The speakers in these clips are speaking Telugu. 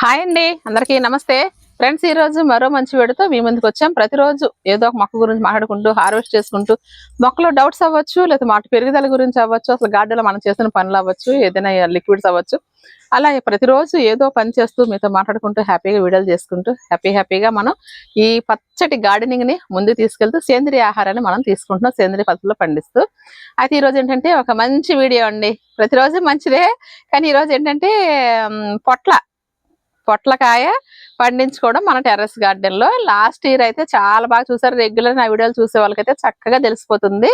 హాయ్ అండి. అందరికీ నమస్తే. ఫ్రెండ్స్ ఈ రోజు మరో మంచి వేడితో మీ ముందుకు వచ్చాం. ప్రతిరోజు ఏదో ఒక మొక్క గురించి మాట్లాడుకుంటూ హార్వెస్ట్ చేసుకుంటూ మొక్కలో డౌట్స్ అవ్వచ్చు లేదా మాట పెరుగుదల గురించి అవ్వచ్చు అసలు గార్డెన్లో మనం చేసిన పనులు అవ్వచ్చు ఏదైనా లిక్విడ్స్ అవ్వచ్చు. అలా ప్రతిరోజు ఏదో పని చేస్తూ మీతో మాట్లాడుకుంటూ హ్యాపీగా వీడియోలు చేసుకుంటూ హ్యాపీ హ్యాపీగా మనం ఈ పచ్చటి గార్డెనింగ్ని తీసుకెళ్తూ సేంద్రియ ఆహారాన్ని మనం తీసుకుంటున్నాం సేంద్రియ పద్ధతిలో పండిస్తూ. అయితే ఈ రోజు ఏంటంటే ఒక మంచి వీడియో అండి. ప్రతిరోజు మంచిదే కానీ ఈ రోజు ఏంటంటే పొట్ల. పొట్లకాయ పండించుకోవడం మన టెర్రస్ గార్డెన్లో లాస్ట్ ఇయర్ అయితే చాలా బాగా చూసారు. రెగ్యులర్ నా వీడియోలు చూసే వాళ్ళకైతే చక్కగా తెలిసిపోతుంది.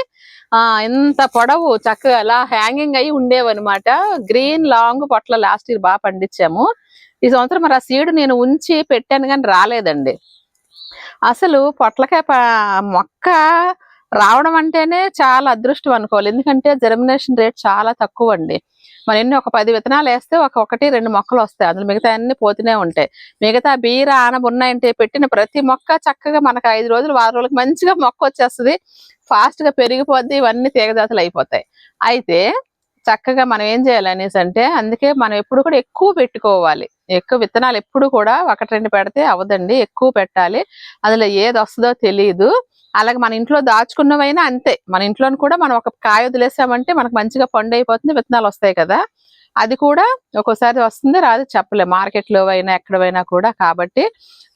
ఆ ఇంత పొడవు చక్కగా అలా హ్యాంగింగ్ అయ్యి ఉండేవి అనమాట గ్రీన్ లాంగ్ పొట్ల లాస్ట్ ఇయర్ బాగా పండించాము. ఈ సంవత్సరం మరి ఆ సీడ్ నేను ఉంచి పెట్టాను కానీ రాలేదండి. అసలు పొట్లకాయ ప- మొక్క రావడం అంటేనే చాలా అదృష్టం అనుకోవాలి. ఎందుకంటే జర్మినేషన్ రేట్ చాలా తక్కువ అండి మన ఎన్ని ఒక పది విత్తనాలు వేస్తే ఒక ఒకటి రెండు మొక్కలు వస్తాయి. అందులో మిగతా అన్ని పోతూనే ఉంటాయి. మిగతా బీర ఆనబ ఉన్నాయంటే పెట్టిన ప్రతి మొక్క చక్కగా మనకు ఐదు రోజులు వారం రోజులకు మంచిగా మొక్క వచ్చేస్తుంది. ఫాస్ట్గా పెరిగిపోద్ది. ఇవన్నీ తీగజాతులు అయిపోతాయి. అయితే చక్కగా మనం ఏం చేయాలి అనేసి అంటే అందుకే మనం ఎప్పుడు కూడా ఎక్కువ పెట్టుకోవాలి. ఎక్కువ విత్తనాలు ఎప్పుడు కూడా ఒకటి రెండు పెడితే అవదండి ఎక్కువ పెట్టాలి. అందులో ఏది వస్తుందో తెలియదు అలాగే మన ఇంట్లో దాచుకున్నవైనా అంతే. మన ఇంట్లోని కూడా మనం ఒక కాయ వదిలేసామంటే మనకు మంచిగా పండు అయిపోతుంది విత్తనాలు వస్తాయి కదా. అది కూడా ఒక్కోసారి వస్తుంది రాదు చెప్పలేం. మార్కెట్లో అయినా ఎక్కడైనా కూడా. కాబట్టి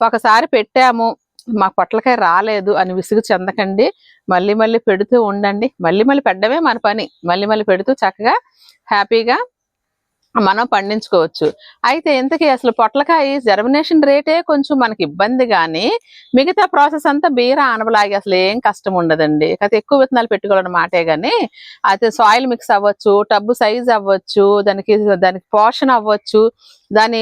ఒకసారి పెట్టాము మా పొట్లకాయ రాలేదు అని విసుగు చెందకండి. మళ్ళీ మళ్ళీ పెడుతూ ఉండండి. మళ్ళీ మళ్ళీ పెట్టడమే మన పని. మళ్ళీ మళ్ళీ పెడుతూ చక్కగా హ్యాపీగా మనం పండించుకోవచ్చు. అయితే ఇంతకీ అసలు పొట్లకాయ జర్మినేషన్ రేటే కొంచెం మనకి ఇబ్బంది కానీ మిగతా ప్రాసెస్ అంతా బీర ఆనవలాగి అసలు ఏం కష్టం ఉండదండి. కాకపోతే ఎక్కువ విత్తనాలు పెట్టుకోవాలని మాటే కానీ అయితే సాయిల్ మిక్స్ అవ్వచ్చు టబ్బు సైజ్ అవ్వచ్చు దానికి దానికి పోషణ అవ్వచ్చు దాని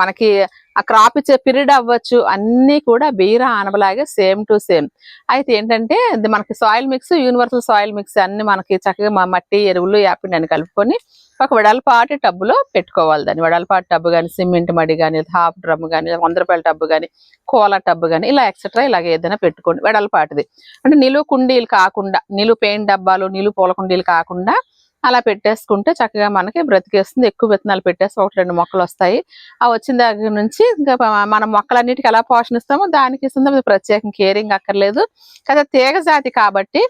మనకి ఆ క్రాప్ ఇచ్చే పీరియడ్ అవ్వచ్చు అన్నీ కూడా బీర ఆనబలాగే సేమ్ టు సేమ్ అయితే ఏంటంటే మనకి soil mix universal soil mix అన్ని మనకి చక్కగా మా మట్టి ఎరువులు యాపిడ్ అని కలుపుకొని ఒక వెడల్పాటి టబ్బులో పెట్టుకోవాలి. దాన్ని వెడల్పాటి టబ్బు కానీ సిమెంట్ మడి కానీ హాఫ్ డ్రమ్ కానీ వంద రూపాయల టబ్బు కానీ కోల టబ్బు కానీ ఇలా ఎక్సెట్రా ఇలాగ ఏదైనా పెట్టుకోండి. వెడల్పాటిది. అంటే నిలువు కుండీలు కాకుండా నిలువ పెయింట్ డబ్బాలు నిలువ పూల కుండీలు కాకుండా అలా పెట్టేసుకుంటే చక్కగా మనకి బ్రతికేస్తుంది. ఎక్కువ విత్తనాలు పెట్టేసి ఒకటి రెండు మొక్కలు వస్తాయి. ఆ వచ్చిన దగ్గర నుంచి ఇంకా మన మొక్కలన్నిటికీ ఎలా పోషణిస్తామో దానికి ఇస్తుంది ప్రత్యేకం కేరింగ్ అక్కర్లేదు. కదా తీగ జాతి కాబట్టి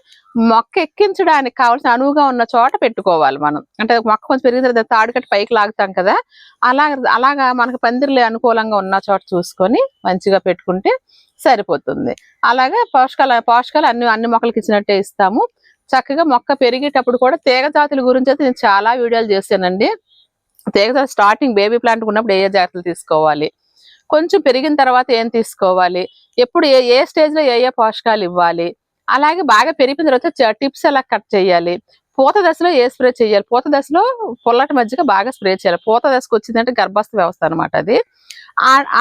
మొక్క ఎక్కించడానికి కావాల్సిన అనువుగా ఉన్న చోట పెట్టుకోవాలి మనం. అంటే మొక్క కొంచెం పెరిగిన తర్వాత తాడు కట్టి పైకి లాగుతాం కదా అలా అలాగా మనకు పందిర్లు అనుకూలంగా ఉన్న చోట చూసుకొని మంచిగా పెట్టుకుంటే సరిపోతుంది. అలాగే పోషకాలు పోషకాలు అన్ని అన్ని మొక్కలకి ఇచ్చినట్టే ఇస్తాము. చక్కగా మొక్క పెరిగేటప్పుడు కూడా తీగ జాతుల గురించి అయితే నేను చాలా వీడియోలు చేశానండి. తీగ జాతి స్టార్టింగ్ బేబీ ప్లాంట్ ఉన్నప్పుడు ఏ జాగ్రత్తలు తీసుకోవాలి? కొంచెం పెరిగిన తర్వాత ఏం తీసుకోవాలి? ఎప్పుడు ఏ ఏ స్టేజ్లో ఏ ఏ పోషకాలు ఇవ్వాలి? అలాగే బాగా పెరిగిన తర్వాత టిప్స్ ఎలా కట్ చేయాలి? పూత దశలో ఏ స్ప్రే చేయాలి? పూత దశలో పొల్లటి మజ్జిగ బాగా స్ప్రే చేయాలి. పూత దశకు వచ్చిందంటే గర్భస్థ వ్యవస్థ అనమాట అది.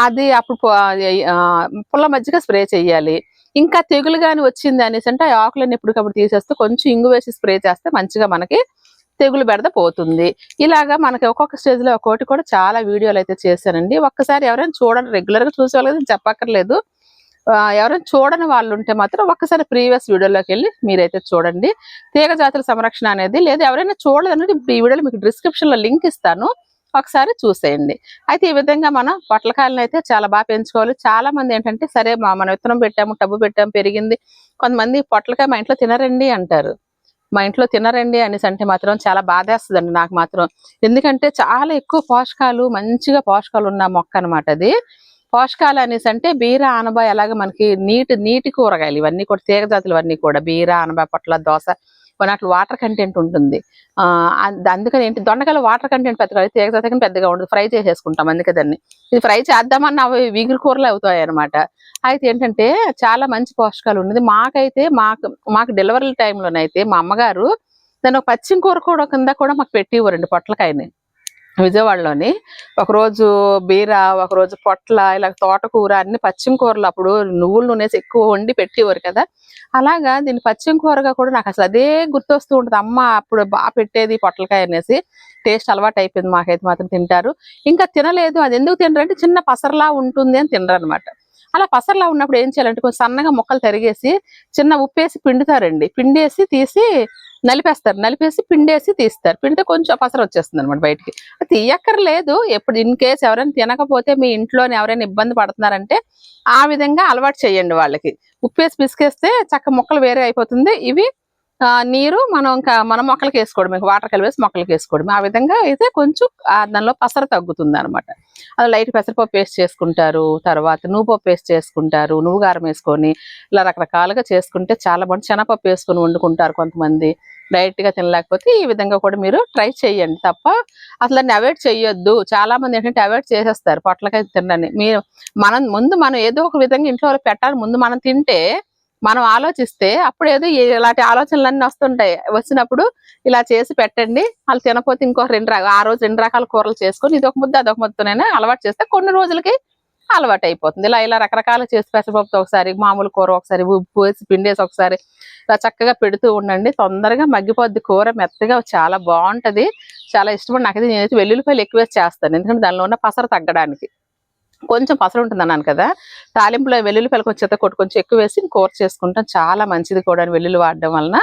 అది అప్పుడు పుల్ల మజ్జిగ స్ప్రే చేయాలి. ఇంకా తెగులు కానీ వచ్చింది అనేసి అంటే ఆ ఆకులను ఎప్పటికప్పుడు తీసేస్తే కొంచెం ఇంగు వేసి స్ప్రే చేస్తే మంచిగా మనకి తెగులు బెడద పోతుంది. ఇలాగా మనకి ఒక్కొక్క స్టేజ్లో కూడా చాలా వీడియోలు అయితే చేశానండి. ఒక్కసారి ఎవరైనా చూడండి రెగ్యులర్గా కదా చెప్పక్కర్లేదు. ఎవరైనా చూడని వాళ్ళు ఉంటే మాత్రం ఒక్కసారి ప్రీవియస్ వీడియోలోకి వెళ్ళి మీరైతే చూడండి. తీగ జాతుల సంరక్షణ అనేది లేదా. ఎవరైనా చూడదనేది ఈ వీడియోలో మీకు డిస్క్రిప్షన్లో లింక్ ఇస్తాను. ఒకసారి చూసేయండి. అయితే ఈ విధంగా మనం పొట్లకాయలను అయితే చాలా బాగా పెంచుకోవాలి. చాలా మంది ఏంటంటే సరే మా మనం విత్తనం పెట్టాము టబ్బు పెట్టాము పెరిగింది. కొంతమంది పొట్లకాయ మా ఇంట్లో తినరండి అంటారు. మా ఇంట్లో తినరండి అనేసి అంటే మాత్రం చాలా బాధేస్తుందండి నాకు మాత్రం. ఎందుకంటే చాలా ఎక్కువ పోషకాలు మంచిగా పోషకాలు ఉన్న మొక్క అన్నమాట అది. పోషకాలు అనేసి అంటే బీర ఆనబ ఎలాగ మనకి నీటి నీటి కూరగాయలు ఇవన్నీ కూడా తీగజాతులు ఇవన్నీ కూడా బీర ఆనబ పొట్ల దోశ కొన్నట్లు వాటర్ కంటెంట్ ఉంటుంది. ఆ అందుకని ఏంటి దొండకాయలు వాటర్ కంటెంట్ పెద్దగా తీగ పెద్దగా ఉండదు ఫ్రై చేసేసుకుంటాం అందుకే దాన్ని. ఇది ఫ్రై చేద్దామన్న అవి వీగురు కూరలు అవుతాయి అనమాట అయితే ఏంటంటే చాలా మంచి పోషకాలు ఉన్నది. మాకైతే మాకు మాకు డెలివరీ టైంలోనైతే మా అమ్మగారు దాని ఒక పచ్చిమ కూర కూడా కింద కూడా మాకు పెట్టివ్వరండి పొట్లకాయని. విజయవాడలోని. ఒకరోజు బీర ఒకరోజు పొట్ల ఇలా తోటకూర అన్ని పచ్చిమ కూరలు అప్పుడు నువ్వులు నూనె ఎక్కువ వండి పెట్టేవారు కదా. అలాగా దీన్ని పచ్చిమ కూరగా కూడా నాకు అసలు అదే గుర్తొస్తూ ఉంటుంది. అమ్మ అప్పుడు బాగా పెట్టేది పొట్లకాయ అనేసి టేస్ట్ అలవాటు అయిపోయింది. మాకైతే మాత్రం తింటారు. ఇంకా తినలేదు. అది ఎందుకు తినరు అంటే చిన్న పసరలా ఉంటుంది అని తినరు అనమాట అలా పసరలా ఉన్నప్పుడు ఏం చేయాలంటే కొంచెం సన్నగా మొక్కలు తరిగేసి చిన్న ఉప్పేసి పిండుతారండి. పిండేసి తీసి నలిపేస్తారు. నలిపేసి పిండేసి తీస్తారు. పిండితే కొంచెం పసర వచ్చేస్తుంది అనమాట బయటికి. తీయక్కర్లేదు. ఎప్పుడు ఇన్ కేస్ ఎవరైనా తినకపోతే మీ ఇంట్లోని ఎవరైనా ఇబ్బంది పడుతున్నారంటే ఆ విధంగా అలవాటు చేయండి వాళ్ళకి. ఉప్పేసి పిసికేస్తే చక్క ముక్కలు వేరే అయిపోతుంది. ఇవి నీరు మనం ఇంకా మన మొక్కలకి వేసుకోవడం ఇంకా వాటర్ కలిపేసి మొక్కలకి వేసుకోవడం. ఆ విధంగా అయితే కొంచెం దానిలో పసర తగ్గుతుంది అనమాట అది లైట్ పెసరపప్పు పేస్ట్ చేసుకుంటారు తర్వాత నువ్వు పప్పు పేస్ట్ చేసుకుంటారు నువ్వు కారం వేసుకొని ఇలా రకరకాలుగా చేసుకుంటే చాలా బాగుంటుంది. శనగపప్పు వేసుకొని వండుకుంటారు కొంతమంది. డైరెక్ట్గా తినలేకపోతే ఈ విధంగా కూడా మీరు ట్రై చేయండి తప్ప అసలు దాన్ని అవాయిడ్ చేయొద్దు. చాలా మంది ఏంటంటే అవాయిడ్ చేసేస్తారు పొట్లకాయ తినడాన్ని. మీరు మనం ముందు మనం ఏదో ఒక విధంగా ఇంట్లో పెట్టాలి ముందు మనం తింటే మనం ఆలోచిస్తే అప్పుడు ఏదో ఇలాంటి ఆలోచనలన్నీ వస్తుంటాయి. వచ్చినప్పుడు ఇలా చేసి పెట్టండి. వాళ్ళు తినకపోతే ఇంకో రెండు రకాల ఆ రోజు రెండు రకాల కూరలు చేసుకొని ఇది ఒక ముద్ద అదొక ముద్దనైనా అలవాటు చేస్తే కొన్ని రోజులకి అలవాటు అయిపోతుంది. ఇలా ఇలా రకరకాల చేసి పెసరపప్పుతో ఒకసారి మామూలు కూర ఒకసారి ఉప్పు వేసి పిండేసి ఒకసారి ఇలా చక్కగా పెడుతూ ఉండండి. తొందరగా మగ్గిపోద్ది కూర మెత్తగా చాలా బాగుంటది. చాలా ఇష్టపడి నాకైతే నేనైతే వెల్లుల్లిపాయలు ఎక్కువ వేసి చేస్తాను. ఎందుకంటే దానిలో ఉన్న పసర తగ్గడానికి. కొంచెం పసలు ఉంటుంది అన్నాను కదా. తాలింపులో వెల్లుల్లిపాయలు కొంచెం కొట్టు కొంచెం ఎక్కువ వేసి కూర చేసుకుంటాం. చాలా మంచిది కూడా వెల్లుల్లి వాడడం వలన.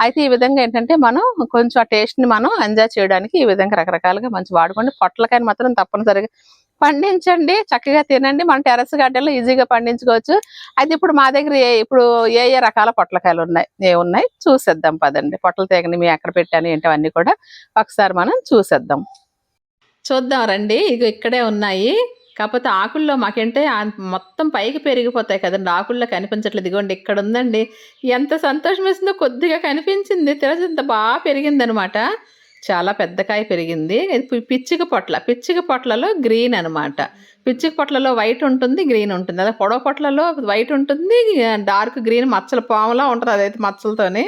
అయితే ఈ విధంగా ఏంటంటే మనం కొంచెం ఆ టేస్ట్ని మనం ఎంజాయ్ చేయడానికి ఈ విధంగా రకరకాలుగా మంచి వాడుకోండి. పొట్లకాయని మాత్రం తప్పనిసరిగా పండించండి. చక్కగా తినండి. మన టెరస్ గార్డెన్లో ఈజీగా పండించుకోవచ్చు. అయితే ఇప్పుడు మా దగ్గర ఏ ఇప్పుడు ఏ ఏ రకాల పొట్లకాయలు ఉన్నాయి? ఏ ఉన్నాయి? చూసేద్దాం పదండి. పొట్ల తీగని మేము ఎక్కడ పెట్టాను ఏంటి అవన్నీ కూడా. ఒకసారి మనం చూసేద్దాం. చూద్దాం రండి. ఇగో ఇక్కడే ఉన్నాయి. కాకపోతే ఆకుల్లో మాకంటే మొత్తం పైకి పెరిగిపోతాయి కదండి ఆకుల్లో కనిపించట్లేదు. ఇదిగోండి ఇక్కడ ఉందండి. ఎంత సంతోషం వేసిందో కొద్దిగా కనిపించింది. తెరచి ఇంత బాగా పెరిగిందనమాట. చాలా పెద్ద కాయ పెరిగింది. ఇది పిచ్చిక పొట్ల. పిచ్చిక పొట్లలో గ్రీన్ అనమాట. పిచ్చిక పొట్లలో వైట్ ఉంటుంది గ్రీన్ ఉంటుంది. అదే పొడవ పొట్లలో వైట్ ఉంటుంది డార్క్ గ్రీన్ మచ్చల పాములా ఉంటుంది అదైతే మచ్చలతోనే.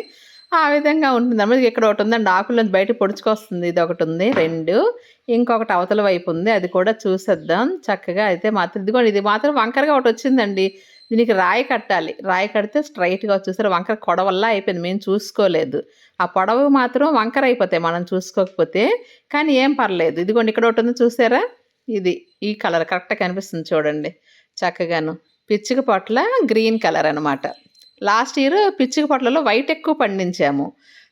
ఆ విధంగా ఉంటుంది. అన్నమాట ఇక్కడ ఒకటి ఉందండి. ఆకుల్లో బయట పొడుచుకొస్తుంది. ఇది ఒకటి ఉంది రెండు. ఇంకొకటి అవతల వైపు ఉంది. అది కూడా చూసేద్దాం. చక్కగా అయితే మాత్రం ఇదిగోండి ఇది మాత్రం వంకరగా ఒకటి వచ్చిందండి. దీనికి రాయి కట్టాలి. రాయి కడితే స్ట్రైట్గా వచ్చేసరి వంకర కొడవల్లా అయిపోయింది. మేము చూసుకోలేదు. ఆ పొడవు మాత్రం వంకర అయిపోతాయి. మనం చూసుకోకపోతే. కానీ ఏం పర్లేదు. ఇదిగోండి ఇక్కడ ఒకటి ఉంది. చూసారా? ఇది ఈ కలర్ కరెక్ట్గా కనిపిస్తుంది చూడండి. చక్కగాను. పిచ్చిక పొట్ల గ్రీన్ కలర్ అనమాట లాస్ట్ ఇయర్ పిచ్చిక పొట్లలో వైట్ ఎక్కువ పండించాము.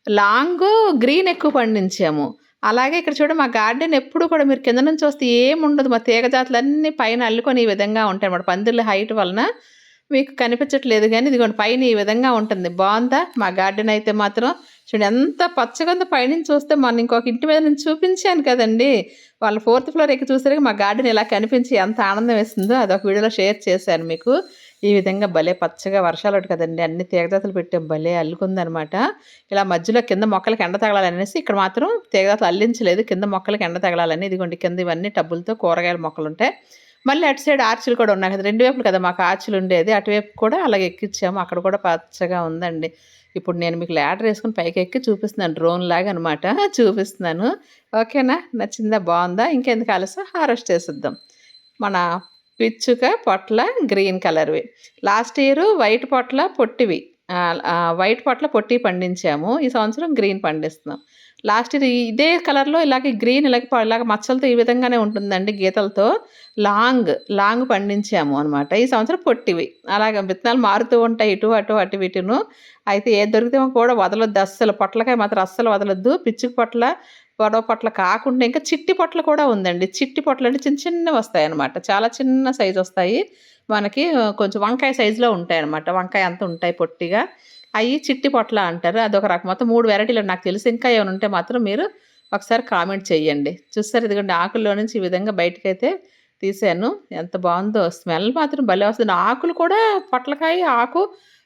లాంగ్ గ్రీన్ ఎక్కువ పండించాము. అలాగే ఇక్కడ చూడండి మా గార్డెన్ ఎప్పుడు కూడా మీరు కింద నుంచి వస్తే ఏముండదు మా తీగ జాతులు పైన అల్లుకొని ఈ విధంగా ఉంటాయి అన్నమాట. పందిళ్ళ హైట్ వలన మీకు కనిపించట్లేదు కానీ ఇదిగోండి పైన ఈ విధంగా ఉంటుంది. బాగుందా? మా గార్డెన్ అయితే మాత్రం చూడండి ఎంత పచ్చగా ఉందో పైనుంచి చూస్తే మొన్న ఇంకొక ఇంటి మీద నుంచి చూపించాను కదండి. వాళ్ళ ఫోర్త్ ఫ్లోర్ ఎక్కి చూసరికి మా గార్డెన్ ఇలా కనిపించి ఎంత ఆనందం వేస్తుందో అదొక వీడియోలో షేర్ చేశాను మీకు. ఈ విధంగా భలే పచ్చగా వర్షాలు ఒకటి కదండి అన్ని తీగజాతలు పెట్టే భలే అల్లుకుందనమాట. ఇలా మధ్యలో కింద మొక్కలకి ఎండ తగలాలనేసి ఇక్కడ మాత్రం తీగజాతలు అల్లించలేదు కింద మొక్కలకి ఎండ తగలాలని. ఇదిగోండి కింద ఇవన్నీ టబ్బులతో కూరగాయల మొక్కలు ఉంటాయి. మళ్ళీ అటు సైడ్ ఆర్చులు కూడా ఉన్నాయి కదా రెండు వైపులు కదా మాకు ఆర్చులు ఉండేది. అటువైపు కూడా అలాగే ఎక్కించాము అక్కడ కూడా పచ్చగా ఉందండి. ఇప్పుడు నేను మీకు ల్యాడర్ వేసుకుని పైకి ఎక్కి చూపిస్తున్నాను డ్రోన్ లాగా అనమాట. చూపిస్తున్నాను. ఓకేనా? నచ్చిందా? బాగుందా? ఇంకెందుకు ఆలస్యం? హారెస్ట్ చేసిద్దాం. మన పిచ్చుక పొట్ల గ్రీన్ కలర్వి. లాస్ట్ ఇయర్ వైట్ పొట్ల పొట్టివి. వైట్ పొట్ల పొట్టి పండించాము. ఈ సంవత్సరం గ్రీన్ పండిస్తున్నాం. లాస్ట్ ఇయర్ ఇదే కలర్లో ఇలాగే గ్రీన్ ఇలాగ ఇలాగ మచ్చలతో ఈ విధంగానే ఉంటుందండి గీతలతో. లాంగ్ లాంగ్ పండించాము అనమాట ఈ సంవత్సరం పొట్టివి. అలాగ విత్తనాలు మారుతూ ఉంటాయి ఇటు అటు అటు ఇటును అయితే ఏది దొరికితే కూడా వదలొద్దు. అస్సలు పొట్లకాయ మాత్రం అస్సలు వదలొద్దు. పిచ్చుక పొట్ల పొడవ పొట్ల కాకుండా ఇంకా చిట్టి పొట్ల కూడా ఉందండి. చిట్టి పొట్లు అంటే చిన్న చిన్నవి వస్తాయి అనమాట చాలా చిన్న సైజు వస్తాయి. మనకి కొంచెం వంకాయ సైజులో ఉంటాయి అనమాట వంకాయ అంత ఉంటాయి పొట్టిగా. అవి చిట్టి పొట్ల అంటారు. అదొక రకం. మొత్తం మూడు వెరైటీలు నాకు తెలిసి ఇంకా ఏమైనా ఉంటే మాత్రం మీరు ఒకసారి కామెంట్ చేయండి చూస్తారు ఇదిగోండి ఆకుల్లో నుంచి ఈ విధంగా బయటకైతే తీసాను ఎంత బాగుందో స్మెల్ మాత్రం భలే వస్తుంది. ఆకులు కూడా పొట్లకాయ ఆకు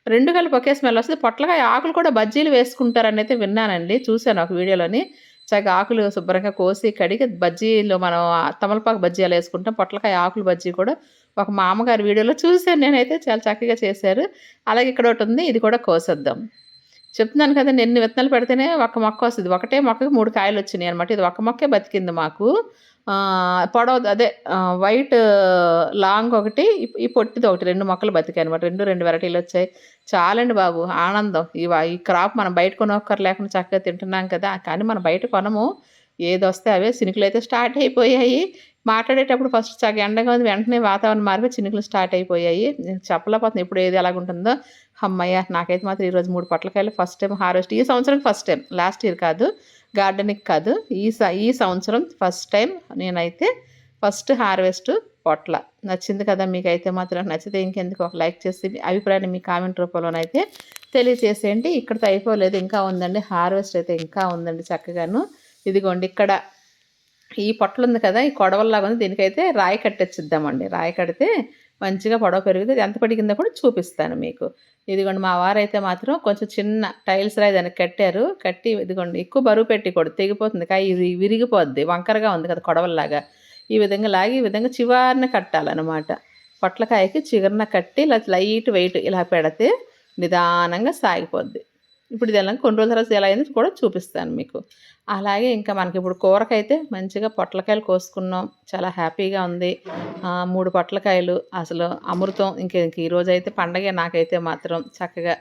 రెండు కలిపి ఒకే స్మెల్ వస్తుంది. పొట్లకాయ ఆకులు కూడా బజ్జీలు వేసుకుంటారని అయితే విన్నానండి. చూశాను ఒక వీడియోలోని. చక్కగా ఆకులు శుభ్రంగా కోసి కడిగి బజ్జీలో మనం తమలపాకు తమలపాకు బజ్జీలు వేసుకుంటాం. పొట్లకాయ ఆకులు బజ్జీ కూడా ఒక మామగారి వీడియోలో చూశాను. నేనైతే చాలా చక్కగా చేశారు. అలాగే ఇక్కడ ఒకటి ఉంది. ఇది కూడా కోసేద్దాం. చెప్తున్నాను కదా ఎన్ని విత్తనాలు పెడితేనే ఒక మొక్క వస్తుంది. ఒకటే మొక్కకి మూడు కాయలు వచ్చినాయి అనమాట ఇది ఒక మొక్కే బతికింది మాకు. పొడవ అదే వైట్ లాంగ్ ఒకటి ఈ- పొట్టిది ఒకటి రెండు మొక్కలు బతికాయి అనమాట రెండు రెండు వెరైటీలు వచ్చాయి. చాలండి బాబు ఆనందం. ఈ ఈ క్రాప్ మనం బయట కొనొక్కర్ లేకుండా చక్కగా తింటున్నాం కదా. కానీ మనం బయట కొనము. ఏది వస్తే అవే సినుకులు అయితే స్టార్ట్ అయిపోయాయి. మాట్లాడేటప్పుడు ఫస్ట్ చక్క ఎండగా ఉంది. వెంటనే వాతావరణం మారిపోయి చినుకులు స్టార్ట్ అయిపోయాయి. నేను చెప్పలేకపోతున్నాను ఇప్పుడు ఏది ఎలాగుంటుందో. అమ్మయ్య నాకైతే మాత్రం ఈరోజు మూడు పొట్లకాయలు ఫస్ట్ టైం హార్వెస్ట్ ఈ సంవత్సరం ఫస్ట్ టైం లాస్ట్ ఇయర్ కాదు. గార్డెనింగ్ కాదు. ఈ స- ఈ సంవత్సరం ఫస్ట్ టైం నేనైతే ఫస్ట్ హార్వెస్ట్ పొట్ల. నచ్చింది కదా మీకైతే మాత్రం. నచ్చితే ఇంకెందుకు? ఒక లైక్ చేసి మీ అభిప్రాయాన్ని మీ కామెంట్ రూపంలోనైతే తెలియజేసేయండి. ఇక్కడతో అయిపోలేదు. ఇంకా ఉందండి. హార్వెస్ట్ అయితే ఇంకా ఉందండి చక్కగాను. ఇదిగోండి ఇక్కడ ఈ పొట్టలు ఉంది కదా ఈ కొడవల్లాగా ఉంది దీనికైతే రాయి కట్టొచ్చిద్దామండి. రాయి కడితే మంచిగా పొడవ పెరుగుతుంది. ఎంత పడిగిందో కూడా చూపిస్తాను మీకు. ఇదిగోండి మా వారైతే మాత్రం కొంచెం చిన్న టైల్స్ రాయి దానికి కట్టారు. కట్టి ఇదిగోండి ఎక్కువ బరువు పెట్టి కూడా తెగిపోతుంది. కాయ ఇది విరిగిపోద్ది. వంకరగా ఉంది కదా కొడవల్లాగా. ఈ విధంగా లాగి ఈ విధంగా చివరిన కట్టాలన్నమాట. పొట్లకాయకి చివరిన కట్టి ఇలా లైట్ వెయిట్ ఇలా పెడితే నిదానంగా సాగిపోద్ది. ఇప్పుడు ఇది ఎలా కొన్ని రోజుల తర్వాత ఎలా అయింది కూడా చూపిస్తాను మీకు. అలాగే ఇంకా మనకి ఇప్పుడు కూరకైతే మంచిగా పొట్లకాయలు కోసుకున్నాం. చాలా హ్యాపీగా ఉంది. మూడు పొట్లకాయలు అసలు అమృతం ఇంక ఇంక ఈరోజు అయితే పండగే నాకైతే మాత్రం చక్కగా.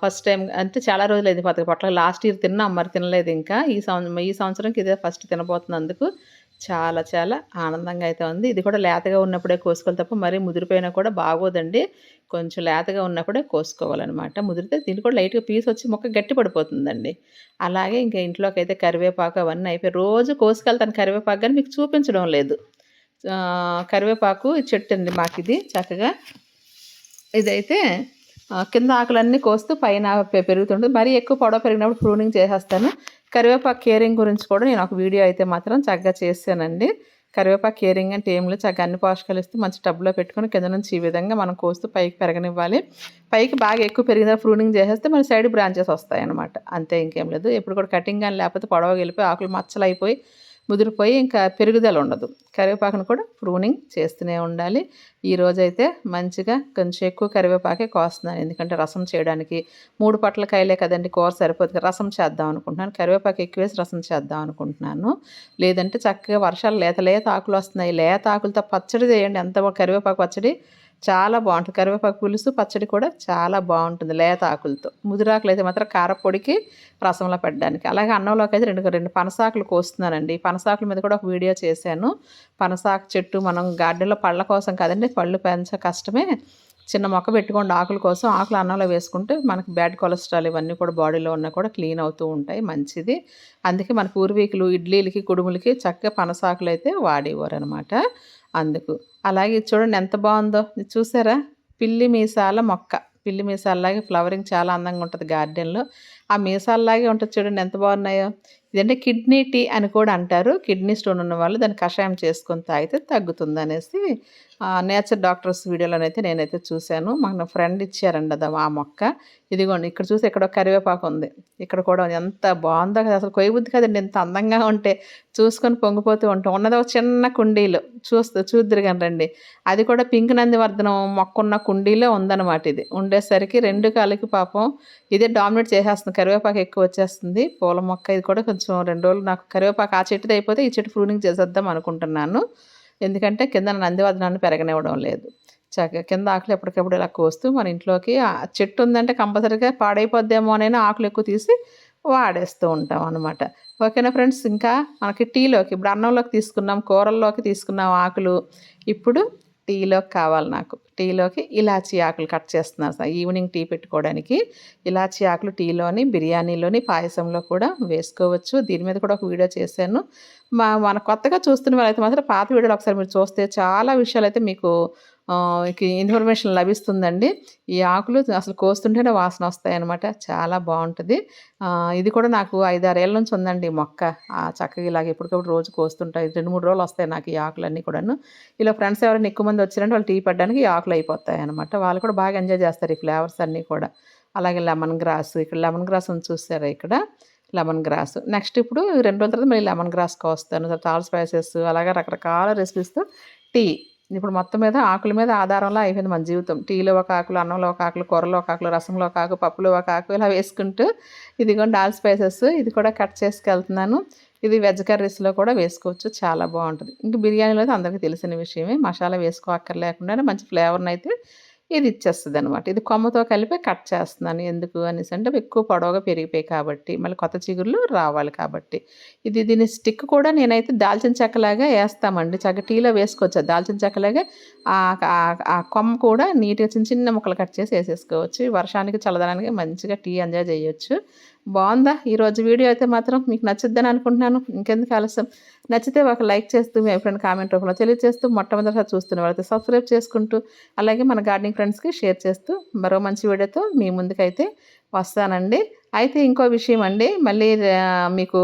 ఫస్ట్ టైం అంటే చాలా రోజులు అయింది పొట్లకాయ లాస్ట్ ఇయర్ తిన్నాం మరి తినలేదు ఇంకా. ఈ సంవత్సరం ఈ సంవత్సరంకి ఇదే ఫస్ట్ తినబోతున్నందుకు. చాలా చాలా ఆనందంగా అయితే ఉంది. ఇది కూడా లేతగా ఉన్నప్పుడే కోసుకోవాలి తప్ప మరీ ముదిరిపోయినా కూడా బాగోదండి. కొంచెం లేతగా ఉన్నప్పుడే కోసుకోవాలన్నమాట. ముదిరితే దీన్ని కూడా లైట్గా పీస్ వచ్చి మొక్క గట్టి పడిపోతుందండి. అలాగే ఇంకా ఇంట్లోకి అయితే కరివేపాకు అవన్నీ అయిపోయి రోజు కోసుకెళ్తాను కరివేపాకు కానీ మీకు చూపించడం లేదు. కరివేపాకు చెట్టు అండి మాకు ఇది చక్కగా. ఇదైతే కింద ఆకులన్నీ కోస్తూ పైన పెరుగుతుంటుంది. మరీ ఎక్కువ పొడవ పెరిగినప్పుడు ప్రూనింగ్ చేసేస్తాను. కరివేపాకు కేరింగ్ గురించి కూడా నేను ఒక వీడియో అయితే మాత్రం చక్కగా చేశానండి. కరివేపాకు కేరింగ్ అంటే ఏం లేదు. చక్కగా అన్ని పోషకాలు ఇస్తూ మంచి టబ్లో పెట్టుకొని కింద నుంచి ఈ విధంగా మనం కోస్తూ పైకి పెరగనివ్వాలి. పైకి బాగా ఎక్కువ పెరిగిన ప్రూనింగ్ చేసేస్తే మన సైడ్ బ్రాంచెస్ వస్తాయి అనమాట అంతే ఇంకేం లేదు. ఎప్పుడు కూడా కటింగ్ కానీ లేకపోతే పొడవ వెళ్ళిపోయి ఆకులు మచ్చలు అయిపోయి ముదిరిపోయి ఇంకా పెరుగుదల ఉండదు. కరివేపాకును కూడా ప్రూనింగ్ చేస్తూనే ఉండాలి. ఈరోజైతే మంచిగా కొంచెం ఎక్కువ కరివేపాకే కోస్తున్నాను. ఎందుకంటే రసం చేయడానికి మూడు పట్ల కాయలే కదండి కూర సరిపోదు రసం చేద్దాం అనుకుంటున్నాను. కరివేపాకు ఎక్కువ వేసి రసం చేద్దాం అనుకుంటున్నాను. లేదంటే చక్కగా వర్షాలు లేత లేత ఆకులు వస్తున్నాయి. లేత ఆకులతో పచ్చడి చేయండి. ఎంత కరివేపాకు పచ్చడి చాలా బాగుంటుంది. కరివేపాకు పులుసు పచ్చడి కూడా చాలా బాగుంటుంది లేత ఆకులతో. ముదిరాకులు అయితే మాత్రం కారపొడికి రసంలో పెట్టడానికి. అలాగే అన్నంలోకి అయితే రెండు రెండు పనసాకులు కోస్తున్నానండి. పనసాకుల మీద కూడా ఒక వీడియో చేశాను. పనసాకు చెట్టు మనం గార్డెన్లో పళ్ళ కోసం కదండి పళ్ళు పెంచ కష్టమే. చిన్న మొక్క పెట్టుకోండి ఆకుల కోసం. ఆకులు అన్నంలో వేసుకుంటే మనకి బ్యాడ్ కొలెస్ట్రాల్ ఇవన్నీ కూడా బాడీలో ఉన్నా కూడా క్లీన్ అవుతూ ఉంటాయి. మంచిది. అందుకే మన పూర్వీకులు ఇడ్లీలకి కుడుములకి చక్కగా పనసాకులు అయితే వాడేవారు అనమాట అందుకు. అలాగే చూడండి ఎంత బాగుందో. చూసారా? పిల్లి మీసాల మొక్క. పిల్లి మీసాలలాగే ఫ్లవరింగ్ చాలా అందంగా ఉంటుంది గార్డెన్లో. ఆ మీసాలలాగే ఉంటుంది చూడండి ఎంత బాగున్నాయో. ఇదంటే కిడ్నీ టీ అని కూడా అంటారు. కిడ్నీ స్టోన్ ఉన్న వాళ్ళు దాన్ని కషాయం చేసుకొని తాగితే తగ్గుతుంది అనేసి నేచర్ డాక్టర్స్ వీడియోలోనైతే నేనైతే చూశాను. మాకు నా ఫ్రెండ్ ఇచ్చారండి అది ఆ మొక్క. ఇదిగోండి ఇక్కడ చూసి ఇక్కడ ఒక కరివేపాకు ఉంది. ఇక్కడ కూడా ఎంత బాగుందో కదా. అసలు కొయ్యబుద్ధి కదండి ఎంత అందంగా ఉంటే చూసుకొని పొంగిపోతూ ఉంటాం. ఉన్నది ఒక చిన్న కుండీలు. చూస్తూ చూద్దరు రండి. అది కూడా పింక్ నందివర్ధనం మొక్క ఉన్న కుండీలో ఉందన్నమాట ఇది. ఉండేసరికి రెండు కాళ్ళకి పాపం ఇదే డామినేట్ చేసేస్తుంది. కరివేపాకు ఎక్కువ వచ్చేస్తుంది. పూల మొక్క ఇది కూడా కొంచెం రెండు రోజులు నాకు కరివేపాకు ఆ చెట్టుది అయిపోతే ఈ చెట్టు ప్రూనింగ్ చేసేద్దాం అనుకుంటున్నాను. ఎందుకంటే కింద నందివదనాన్ని పెరగనివ్వడం లేదు. చక్కగా కింద ఆకులు ఎప్పటికప్పుడు ఇలా కోస్తూ మన ఇంట్లోకి ఆ చెట్టు ఉందంటే కంపల్సరీగా పాడైపోద్దేమో అనైనా ఆకులు ఎక్కువ తీసి వాడేస్తూ ఉంటాం అనమాట ఓకేనా ఫ్రెండ్స్? ఇంకా మనకి టీలోకి ఇప్పుడు అన్నంలోకి తీసుకున్నాం కూరల్లోకి తీసుకున్నాం ఆకులు. ఇప్పుడు టీలోకి కావాలి నాకు. టీలోకి ఇలాచీ ఆకులు కట్ చేస్తున్నాను సార్. ఈవినింగ్ టీ పెట్టుకోవడానికి ఇలాచీ ఆకులు టీలోని బిర్యానీలోని పాయసంలో కూడా వేసుకోవచ్చు. దీని మీద కూడా ఒక వీడియో చేశాను. మా మన కొత్తగా చూస్తున్న వాళ్ళైతే మాత్రం పాత వీడియోలు ఒకసారి మీరు చూస్తే చాలా విషయాలు అయితే మీకు ఇన్ఫర్మేషన్ లభిస్తుందండి. ఈ ఆకులు అసలు కోస్తుంటేనే వాసన వస్తాయన్నమాట. చాలా బాగుంటుంది. ఇది కూడా నాకు ఐదారేళ్ళ నుంచి ఉందండి మొక్క. ఆ, చక్కగా ఇలాగ ఎప్పటికప్పుడు రోజు కోస్తుంటాయి రెండు మూడు రోజులు వస్తాయి నాకు ఈ ఆకులన్నీ కూడాను. ఇలా ఫ్రెండ్స్ ఎవరైనా ఎక్కువ మంది వచ్చారంటే వాళ్ళు టీ పడ్డానికి ఈ ఆకులు అయిపోతాయి అనమాట వాళ్ళు కూడా బాగా ఎంజాయ్ చేస్తారు ఈ ఫ్లేవర్స్ అన్నీ కూడా. అలాగే లెమన్ గ్రాస్ ఇక్కడ లెమన్ గ్రాస్ ఉంది చూస్తారా ఇక్కడ? లెమన్ గ్రాస్ నెక్స్ట్ ఇప్పుడు రెండు రోజుల తర్వాత మళ్ళీ లెమన్ గ్రాస్ కోస్తాను. తర్వాత ఆల్ స్పైసెస్ అలాగే రకరకాల రెసిపీస్తో టీ ఇప్పుడు మొత్తం మీద ఆకుల మీద ఆధారంలో అయిపోయింది మన జీవితం. టీలో ఒక ఆకులు అన్నంలో ఒక ఆకులు కూరలో ఒక ఆకులు రసంలో ఒక ఆకు పప్పులో ఒక ఆకు ఇలా వేసుకుంటూ ఇదిగోండి ఆల్ స్పైసెస్ ఇది కూడా కట్ చేసుకెళ్తున్నాను ఇది వెజ్ కర్రీస్లో కూడా వేసుకోవచ్చు. చాలా బాగుంటుంది. ఇంక బిర్యానీలో అయితే అందరికీ తెలిసిన విషయమే. మసాలా వేసుకో అక్కర్లేకుండా మంచి ఫ్లేవర్ని అయితే ఇది ఇచ్చేస్తుంది అనమాట ఇది కొమ్మతో కలిపి కట్ చేస్తున్నాను. ఎందుకు అనేసి అంటే ఎక్కువ పొడవుగా పెరిగిపోయి కాబట్టి మళ్ళీ కొత్త చిగుర్లు రావాలి కాబట్టి. ఇది దీని స్టిక్ కూడా నేనైతే దాల్చిన చెక్కలాగా వేస్తామండి. చక్క టీలో వేసుకోవచ్చు. దాల్చిన చెక్కలాగా ఆ- కొమ్మ కూడా నీట్గా చిన్న చిన్న ముక్కలు కట్ చేసి వేసేసుకోవచ్చు. వర్షానికి చల్లదనానికి మంచిగా టీ ఎంజాయ్ చేయొచ్చు. బాగుందా? ఈరోజు వీడియో అయితే మాత్రం మీకు నచ్చుద్దని అనుకుంటున్నాను. ఇంకెందుకు ఆలస్యం? నచ్చితే ఒక లైక్ చేస్తూ మీ ఫ్రెండ్ కామెంట్ రూపంలో తెలియజేస్తూ మొట్టమొదటిసారి చూస్తున్న వాళ్ళైతే సబ్స్క్రైబ్ చేసుకుంటూ అలాగే మన గార్డెనింగ్ ఫ్రెండ్స్కి షేర్ చేస్తూ మరో మంచి వీడియోతో మీ ముందుకైతే వస్తానండి. అయితే ఇంకో విషయం అండి మళ్ళీ మీకు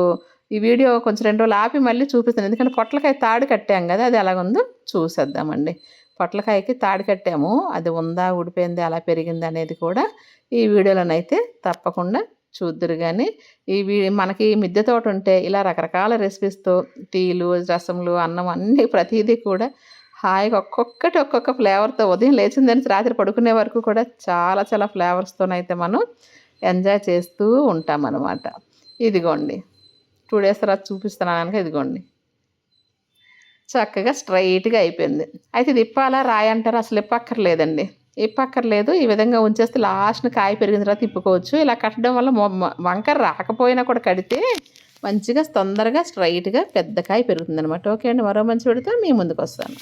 ఈ వీడియో కొంచెం రెండు రోజులు ఆపి మళ్ళీ చూపిస్తాను. ఎందుకంటే పొట్లకాయ తాడు కట్టాం కదా అది ఎలాగుందో చూసేద్దామండి. పొట్లకాయకి తాడు కట్టాము అది ఉందా ఊడిపోయింది అలా పెరిగింది అనేది కూడా ఈ వీడియోలోనైతే తప్పకుండా చూద్దురు కానీ ఇవి మనకి మిద్దె తోట ఉంటే ఇలా రకరకాల రెసిపీస్తో టీలు రసములు అన్నం అన్నీ ప్రతిదీ కూడా హాయిగా ఒక్కొక్కటి ఒక్కొక్క ఫ్లేవర్తో ఉదయం లేచిందని రాత్రి పడుకునే వరకు కూడా చాలా చాలా ఫ్లేవర్స్తోనైతే మనం ఎంజాయ్ చేస్తూ ఉంటామన్నమాట. ఇదిగోండి. టూ డేస్ తర్వాత చూపిస్తున్నాను కనుక ఇదిగోండి. చక్కగా స్ట్రైట్గా అయిపోయింది. అయితే ఇది ఇప్పాలా రాయంటారు? అసలు ఇప్పక్కర్లేదండి. ఇప్పక్కర్లేదు ఈ విధంగా ఉంచేస్తే లాస్ట్ని కాయ పెరిగిన తర్వాత తిప్పుకోవచ్చు. ఇలా కట్టడం వల్ల వంకర రాకపోయినా కూడా కడితే మంచిగా తొందరగా స్ట్రైట్గా పెద్ద కాయ పెరుగుతుంది అనమాట ఓకే అండి మరో మంచి పెడితే మీ ముందుకు వస్తాను.